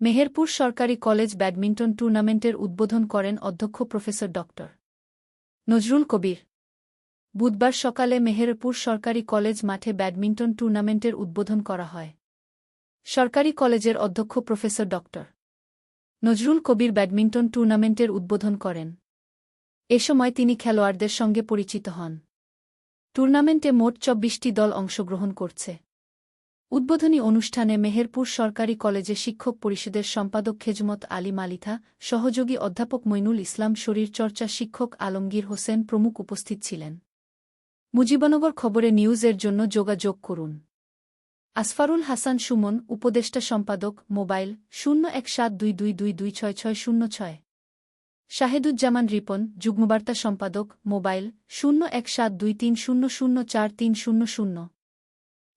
মেহেরপুর সরকারি college badminton টুর্নামেন্টের উদ্বোধন করেন অধ্যক্ষ প্রফেসর ড নজরুল কবির। বুধবার সকালে মেহেরপুর সরকারি কলেজ মাঠে ব্যাডমিন্টন টুর্নামেন্টের উদ্বোধন করা হয়। সরকারি কলেজের অধ্যক্ষ প্রফেসর ড নজরুল কবির ব্যাডমিন্টন টুর্নামেন্টের উদ্বোধন করেন। এ সময় তিনি খেলোয়াড়দের সঙ্গে পরিচিত হন। টুর্নামেন্টে মোট চব্বিশটি দল অংশগ্রহণ করছে। উদ্বোধনী অনুষ্ঠানে মেহেরপুর সরকারি কলেজে শিক্ষক পরিষদের সম্পাদক খেজমত আলী মালিথা, সহযোগী অধ্যাপক মইনুল ইসলাম, শরীরচর্চা শিক্ষক আলমগীর হোসেন প্রমুখ উপস্থিত ছিলেন। মুজিবনগর খবরে নিউজের জন্য যোগাযোগ করুন। আসফারুল হাসান সুমন, উপদেষ্টা সম্পাদক, মোবাইল শূন্য এক সাত দুই দুই দুই দুই ছয় ছয় শূন্য ছয়। শাহেদুজ্জামান রিপন, যুগ্মবার্তা সম্পাদক, মোবাইল শূন্য এক সাত দুই তিন শূন্য শূন্য চার তিন শূন্য শূন্য।